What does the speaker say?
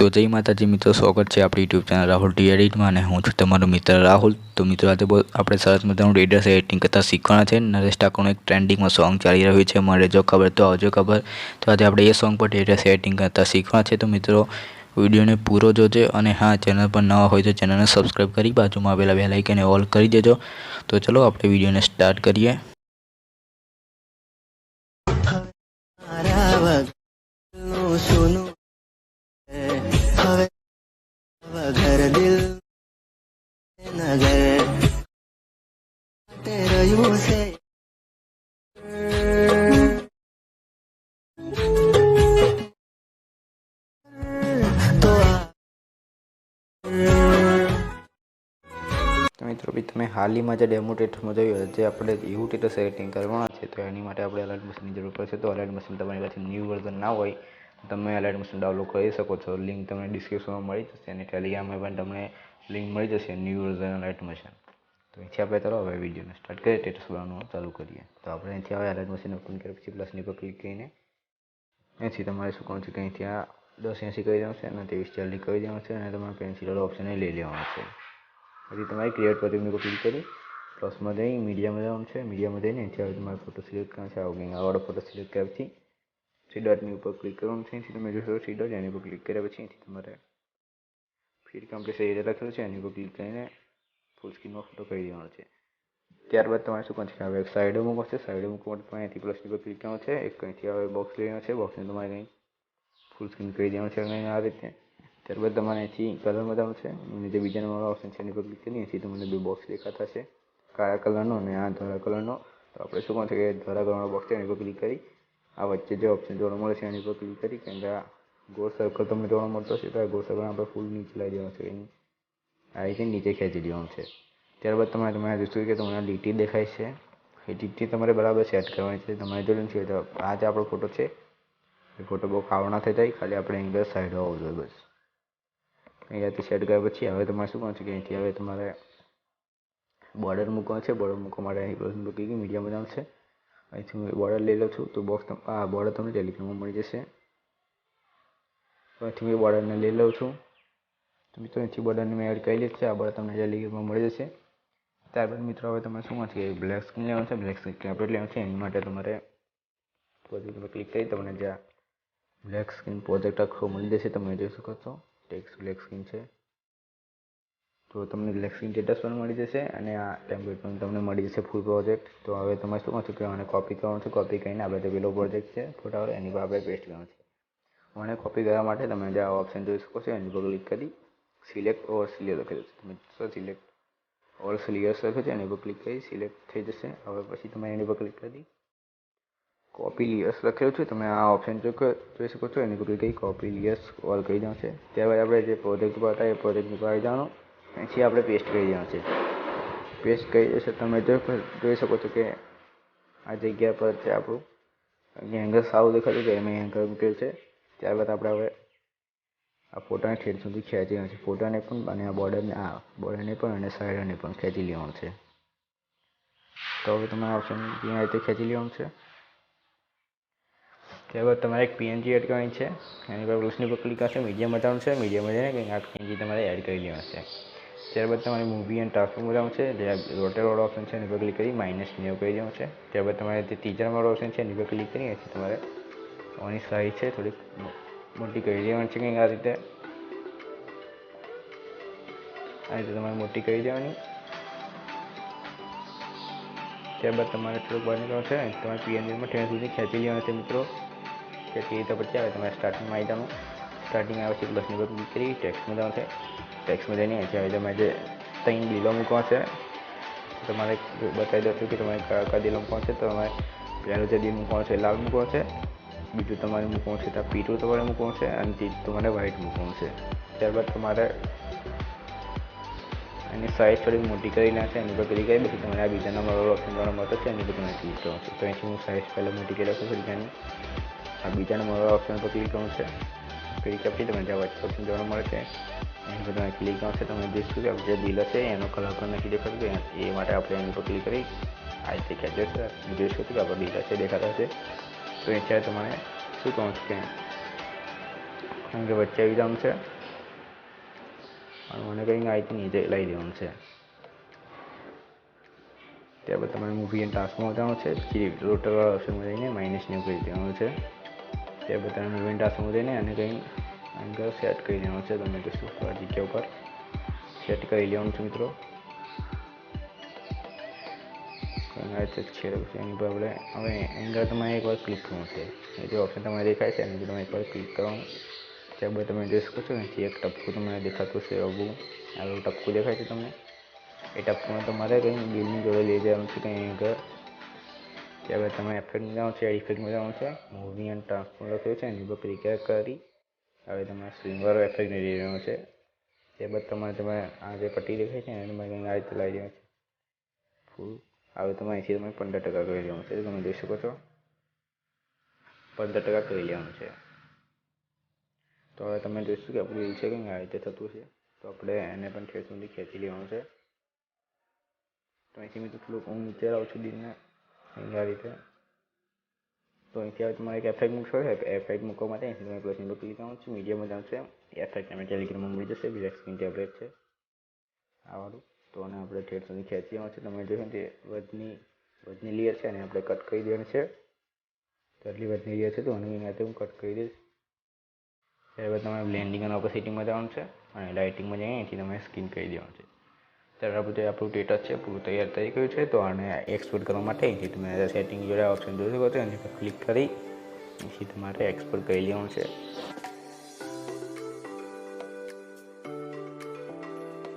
તો જય માતાજી મિત્રો, સ્વાગત છે આપણી યુટ્યુબ ચેનલ રાહુલ ટી અને હું છું તમારો મિત્ર રાહુલ. તો મિત્રો, આજે આપણે સરસ મજાનું રેડર એડિટિંગ કરતાં શીખવાના છે. નરેશ ઠાકોરનું એક ટ્રેન્ડિંગમાં સોંગ ચાલી રહ્યું છે મને જો ખબર તો આવજો ખબર. તો આજે આપણે એ સોંગ પર રેડર એડિટિંગ કરતાં શીખવાના છે. તો મિત્રો, વિડીયોને પૂરો જોજો અને હા, ચેનલ પર નવા હોય તો ચેનલને સબસ્ક્રાઈબ કરી બાજુમાં આવેલા આઇકને ઓલ કરી દેજો. તો ચલો આપણે વિડીયોને સ્ટાર્ટ કરીએ. મિત્રો બી તમે હાલીમાં જે ડેમો ટેટમાં જોયું જે આપણે એવું ટેટર સેટિંગ કરવાના છે, તો એની માટે આપણે એલર્ટ મશીનની જરૂર પડશે. તો અલાઇટ મશીન તમારી પાસે ન્યૂ વર્ઝન ના હોય તમે અલાઇટ મશીન ડાઉનલોડ કરી શકો છો. લિંક તમને ડિસ્ક્રિપ્શનમાં મળી જશે અને ટેલિગ્રામમાં પણ તમને લિંક મળી જશે ન્યૂ વર્ઝન અલાઇટ મશીન તો અહીંથી આપણે ચાલો હવે વિડીયોને સ્ટાર્ટ કરીએ ટેટસ બનાવવાનું ચાલુ કરીએ. તો આપણે અહીંથી હવે અલાઇટ મશીન ઓપન કરી પછી પ્લસની પર ક્લિક કરીને અહીંથી તમારે શું કહું છે કે અહીંથી આ દસ એંસી કરી દેવાનું છે અને ત્રેવીસ ચાલીસ કરી દેવાનું છે અને તમારે પેન્સિલ ઓપ્શન લઈ લેવાનું છે. પછી તમારે ક્રિએટ પર ઉપર ક્લિક કરી પ્લસમાં જઈ મીડિયામાં જવાનું છે. મીડિયામાં જઈને હવે તમારે ફોટો સિલેક્ટ કરવાનો છે. આવું આવાળો ફોટો સિલેક્ટ કર્યા પછી થ્રી ઉપર ક્લિક કરવાનું છે. એથી તમે જોશો થ્રી એની ઉપર ક્લિક કર્યા પછી એથી તમારે ફીડ કમ્પ્લીટ એરિયા લખેલો છે. એની ઉપર ક્લિક કરીને ફૂલ સ્ક્રીનમાં ફોટો કરી દેવાનો છે. ત્યારબાદ તમારે શું કરવાનું છે? હવે સાઈડે મૂકવો છે. સાઈડે મૂકવા તમારે અહીંથી પ્લસની ઉપર ક્લિક કરવાનું છે. એક અહીંથી હવે બોક્સ લેવાનું છે. બોક્સને તમારે કંઈ ફૂલ સ્ક્રીન કરી દેવાનું છે. કંઈ આ રીતે. ત્યારબાદ તમારે અહીંથી કલર બતાવવાનો છે. અને જે બીજા નંબરનો ઓપ્શન છે, એની પર ક્લિક કરીએ અહીંથી તમને બે બોક્સ દેખાતા છે. કાળા કલરનો અને આ ધોળા કલરનો તો આપણે શું કહો છે કે ધોળા કલરનો બોક્સ છે, એની પર ક્લિક કરી, આ વચ્ચે જે ઓપ્શન જોવા મળે છે, એની પર ક્લિક કરી, કેમ કે આ ગોળ સર્કલ તમને જોવા મળતો છે તો આ ગોળ સર્કલ આપણે ફૂલ નીચે લાવી દેવાનું છે, એની આ રીતે નીચે ખેંચી દેવાનું છે. ત્યારબાદ તમારે તમારે જોઈશું કે તમને લીટી દેખાય છે. એ લીટી તમારે બરાબર સેટ કરવાની છે. તમારે જોઈ છે તો આ જે આપણો ફોટો છે, એ ફોટો બહુ ના થઈ જાય, ખાલી આપણે એંગલ સાઈડ હોવો જોઈએ બસ અહીંયાથી સેટ કર્યા પછી હવે તમારે શું કરવાનું છે કે અહીંથી હવે તમારે બોર્ડર મૂકવાનું છે. બોર્ડર મૂકવા માટે અહીં પ્લસ મૂકી મીડિયમ જવાનું છે. અહીંથી હું બોર્ડર લઈ લઉં છું. તો બોક્સ આ બોર્ડર તમને ટેલિગ્રામમાં મળી જશે. અહીંથી હું બોર્ડરને લઈ લઉં છું. તો મિત્રો અહીંથી બોર્ડરને મેં એડ કરી લીધી છે. આ બોર્ડર તમને ટેલિગ્રામમાં મળી જશે. ત્યારબાદ મિત્રો હવે તમારે શું છે બ્લેક સ્ક્રીન લેવાનું છે. બ્લેક સ્ક્રીન ટેબ્લેટ લેવાનું છે. એની માટે તમારે બધું તમે ક્લિક કરી તમને જ્યાં બ્લેક સ્ક્રીન પ્રોજેક્ટ આખો મળી જશે. તમે જોઈ શકો છો. ટેક્સ બ્લેક સ્ક્રીન છે. તો તમને બ્લેક સ્ક્રીન સ્ટેટસ પણ મળી જશે અને આ ટેમ્પલેટ પણ તમને મળી જશે ફૂલ પ્રોજેક્ટ તો હવે તમારે શું કરશું કે આને કોપી કરવાનું છે કોપી કરીને આપણે જે પેલો પ્રોજેક્ટ છે ફોટાવાળો એની પર આપણે પેસ્ટ કરવાનું છે. મને કોપી કરવા માટે તમે જે આ ઓપ્શન જોઈ શકો છો, એની પર ક્લિક કરી સિલેક્ટ ઓર સિલિયર લખેલું છે. તમે સિલેક્ટ ઓલ સિલિયર્સ લખ્યું છે, એની પર ક્લિક કરી સિલેક્ટ થઈ જશે. હવે પછી તમે એની પર ક્લિક કરી કોપી લિયર્સ લખેલું છે. તમે આ ઓપ્શન જોઈ શકો છો. એની પર કઈ કોપી લિયર્સ ઓલ કરી દેવાનું છે. ત્યારબાદ આપણે જે પ્રોજેક્ટ ઉપર હતા એ પ્રોજેક્ટ ઉપર આવી જવાનું પછી આપણે પેસ્ટ કરી દેવાનું છે. પેસ્ટ કરી દેશે તમે જોઈ શકો છો કે આ જગ્યા પર છે આપણું અહીંયા એંગલ સારું દેખાતું છે. એમાં એંગલ મૂકેલ છે. ત્યારબાદ આપણે હવે આ ફોટાને ઠેર સુધી ખેંચી છે. ફોટાને પણ અને આ બોર્ડરને આ બોર્ડરને પણ અને સાઈડને પણ ખેંચી લેવાનું છે. તો હવે તમારે ઓપ્શન આ રીતે ખેંચી લેવાનું છે. ત્યારબાદ તમારે એક પીએનજી એડ કરવાની છે. એની પર પ્લસની પર ક્લિક કરશે મીડિયમ બતાવવાનું છે. મીડિયમ જઈને કંઈક આ પીએનજી તમારે એડ કરી દેવાનું છે. ત્યારબાદ તમારે મૂવી એન્ડ ટ્રાન્સફોર્મ બતાવવાનું છે. જે રોટેરવાળો ઓપ્શન છે, એની પર ક્લિક કરી માઇનસ નેવ કરી દેવાનું છે. ત્યારબાદ તમારે જે ત્રીજાવાળો ઓપ્શન છે, એની પર ક્લિક કરી પછી તમારે ઓની સાઈઝ છે થોડીક મોટી કરી દેવાની છે કંઈક આ રીતે. આ રીતે તમારે મોટી કરી દેવાની. ત્યારબાદ તમારે થોડુંક બહાર નીકળવાનું છે. તમારે પીએનજીમાં ટ્રેન સુધી ખેંચી લેવાનું છે મિત્રો. ખેંચી લીધા પછી આવે, તમારે સ્ટાર્ટિંગમાં આવી જવાનું. સ્ટાર્ટિંગ આવે છે બસની પર ક્લિક કરી ટેક્સમાં જવાનું છે. ટેક્સમાં જઈને અહીંથી આવી તમારે જે ત્રણ બિલો મૂકવા છે. તમારે બતાવી દઉં છું કે તમારે કયા કયા દિલો મૂકવા છે. તમારે પહેલું જે દિલ મૂકવાનું છે લાલ મૂકવાનું છે. બીજું તમારે મૂકવાનું છે, ત્યાં પીટું તમારે મૂકવાનું છે. અને ત્રીજું તમારે વ્હાઈટ મૂકવાનું છે. ત્યારબાદ તમારે એની સાઇઝ થોડી મોટી કરી નાખશે એની પર ક્લિક કરી પછી તમારે આ બીજા નંબર ઓપ્શન જોવા મળતો છે. એની પર તમે ક્લિક કરો છો તો અહીંથી હું સાઇઝ પહેલાં મોટી કરી રાખું છું, બીજાની. આ બીજા નંબર ઓપ્શન પર ક્લિક કરવાનું છે. ક્લિક આપી તમે જ્યાં વચ્ચે ઓપ્શન જોવા મળે છે. એની પર તમે ક્લિક આવશે, તમે જોઈશું કે જે બિલ છે એનો કલર પણ નથી દેખાતો. એ માટે આપણે એની પર ક્લિક કરી આ રીતે ખેંચે જોઈશું કે આપણે બિલ છે દેખાતા છે તો એ છે તમારે શું કહું છે કે કારણ કે વચ્ચે આવી જવાનું છે. અને મને કંઈ રીતે નીચે લઈ દેવાનું છે. ત્યારબાદ તમારે મૂવી એન્ડ ટાસ્કમાં જવાનું છે. પછી ટોટલ ઓપ્શનમાં જઈને માઇનસ નેવું કરી દેવાનું છે. ત્યારબાદ બધાને વિંડા એન્ડ અને કંઈ એંગલ સેટ કરી દેવાનું છે, તમે તો આ જગ્યા ઉપર. સેટ કરી લેવાનું છે મિત્રો. છે પછી એની પર આપણે, હવે એંગલ તમારે એકવાર ક્લિક કરવું છે. એ જે ઓપ્શન તમારે દેખાય છે, એની તમે એકવાર ક્લિક કરવાનું. બધા તમે જોઈ શકો છો, અહીંથી એક ટપકું તમને દેખાતું છે આવું આવું ટપકું દેખાય છે તમને. એ ટપકુમાં તમારે કંઈ બિલની જોડે લઈ જવાનું છે, કંઈ આગળ. ત્યારબાદ તમે એફેક્ટમાં જવાનું છે ઇફેક્ટમાં જવાનું છે? મૂવી એન્ડ ટ્રાન્સફોર્મ લખ્યું છે એની ઉપર ક્લિક કરી હવે તમારે સ્વિંગવાળો એફેક્ટ લઈ રહ્યો છે. ત્યારબાદ તમારે તમે આ જે પટ્ટી દેખાય છે એને મને કંઈ આ રીતે લાવી દેવાનું છે. ફૂલ હવે તમે અહીંથી તમે પંદર ટકા કરી લેવાનું છે. તમે જોઈ શકો છો. પંદર ટકા કરી લેવાનું છે. તો હવે તમે જોઈશું કે આપણું રીલ છે કે આ રીતે થતું છે. તો આપણે એને પણ ઠેર ખેંચી લેવાનું છે. તો અહીંથી મેં થોડુંક હું નીચે આવું છું દિલને અહીં આ રીતે તો અહીંથી હવે તમારે એક એફેક્ટ મૂકશો એફેક્ટ મૂકવા માટે અહીંથી તમે પ્લસ નંબર ક્લિક કરવાનું છે મીડિયમમાં જાણશે એફેક્ટ તમે ટેલિગ્રામમાં મળી જશે બ્લેક સ્ક્રીન ટેબ્લેટ છે આવાળું તો આને આપણે ઠેર સુધી ખેંચી છે તમે ને તે વધની વધની લેયર છે અને આપણે કટ કરી દેવાની છે તો એટલી વધની લેયર છે તો આને અહીંયા હું કટ કરી દઈશ ત્યારબાદ તમારે બ્લેન્ડિંગ અને ઓપોસિટીમાં જવાનું છે અને લાઇટિંગમાં જઈને અહીંથી તમે સ્કીન કરી દેવાનું છે ત્યારે બધું આપણું ડેટા છે, પૂરું તૈયાર થઈ ગયું છે. તો આને એક્સપોર્ટ કરવા માટે અહીંથી તમે સેટિંગ જોડે ઓપ્શન જોઈ શકો છો, એની પર ક્લિક કરી પછી તમારે એક્સપોર્ટ કરી લેવાનું છે.